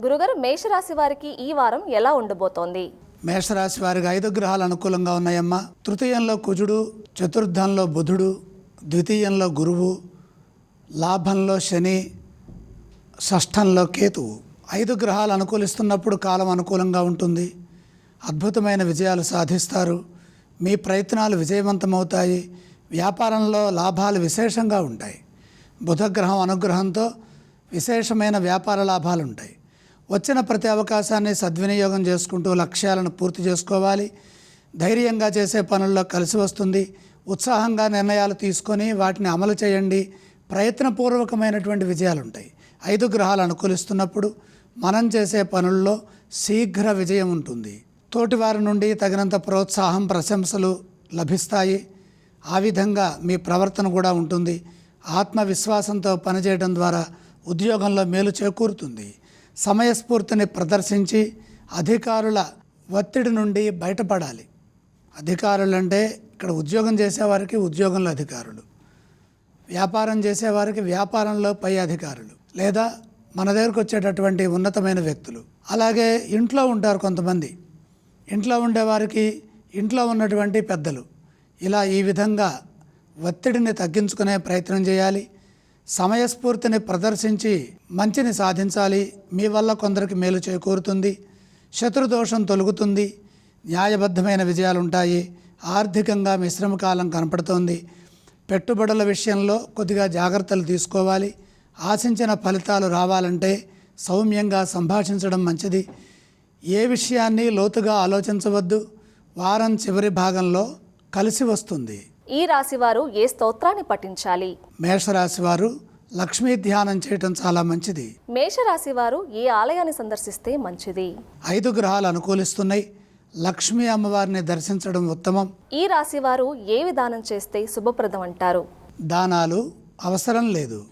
గురుగారు మేషరాశి వారికి ఈ వారం ఎలా ఉండబోతోంది? మేషరాశి వారికి ఐదు గ్రహాలు అనుకూలంగా ఉన్నాయమ్మా. తృతీయంలో కుజుడు చతుర్థంలో బుధుడు ద్వితీయంలో గురువు లాభంలో శని షష్ఠంలో కేతువు. ఐదు గ్రహాలు అనుకూలిస్తున్నప్పుడు కాలం అనుకూలంగా ఉంటుంది. అద్భుతమైన విజయాలు సాధిస్తారు. మీ ప్రయత్నాలు విజయవంతమవుతాయి. వ్యాపారంలో లాభాలు విశేషంగా ఉంటాయి. బుధగ్రహం అనుగ్రహంతో విశేషమైన వ్యాపార లాభాలు ఉంటాయి వచ్చిన ప్రతి అవకాశాన్ని సద్వినియోగం చేసుకుంటూ లక్ష్యాలను పూర్తి చేసుకోవాలి. ధైర్యంగా చేసే పనుల్లో కలిసి వస్తుంది. ఉత్సాహంగా నిర్ణయాలు తీసుకొని వాటిని అమలు చేయండి. ప్రయత్నపూర్వకమైనటువంటి విజయాలు ఉంటాయి ఐదు గ్రహాలు అనుకూలిస్తున్నప్పుడు మనం చేసే పనుల్లో శీఘ్ర విజయం ఉంటుంది. తోటివారి నుండి తగినంత ప్రోత్సాహం ప్రశంసలు లభిస్తాయి. ఆ విధంగా మీ ప్రవర్తన కూడా ఉంటుంది. ఆత్మవిశ్వాసంతో పనిచేయడం ద్వారా ఉద్యోగంలో మేలు చేకూరుతుంది. సమయస్ఫూర్తిని ప్రదర్శించి అధికారుల ఒత్తిడి నుండి బయటపడాలి. అధికారులు అంటే ఇక్కడ ఉద్యోగం చేసేవారికి ఉద్యోగంలో అధికారులు. వ్యాపారం చేసేవారికి వ్యాపారంలో పై అధికారులు. లేదా మన దగ్గరకు వచ్చేటటువంటి ఉన్నతమైన వ్యక్తులు. అలాగే ఇంట్లో ఉంటారు కొంతమంది. ఇంట్లో ఉండేవారికి ఇంట్లో ఉన్నటువంటి పెద్దలు. ఇలా ఈ విధంగా ఒత్తిడిని తగ్గించుకునే ప్రయత్నం చేయాలి. సమయస్ఫూర్తిని ప్రదర్శించి మంచిని సాధించాలి. మీ వల్ల కొందరికి మేలు చేకూరుతుంది. శత్రుదోషం తొలుగుతుంది. న్యాయబద్ధమైన విజయాలుంటాయి. ఆర్థికంగా మిశ్రమ కాలం కనపడుతోంది. పెట్టుబడుల విషయంలో కొద్దిగా జాగ్రత్తలు తీసుకోవాలి. ఆశించిన ఫలితాలు రావాలంటే సౌమ్యంగా సంభాషించడం మంచిది. ఏ విషయాన్ని లోతుగా ఆలోచించవద్దు. వారం చివరి భాగంలో కలిసి వస్తుంది. ఈ రాశి వారు ఏ స్తోత్రాన్ని పఠించాలి? మేషరాశి వారు లక్ష్మీ ధ్యానం చేయటం చాలా మంచిది. మేషరాశి వారు ఏ ఆలయాన్ని సందర్శిస్తే మంచిది? ఐదు గ్రహాలు అనుకూలిస్తున్నాయి. లక్ష్మీ అమ్మవారిని దర్శించడం ఉత్తమం. ఈ రాశి వారు ఏ విధానం చేస్తే శుభప్రదం అంటారు? దానాలు అవసరం లేదు.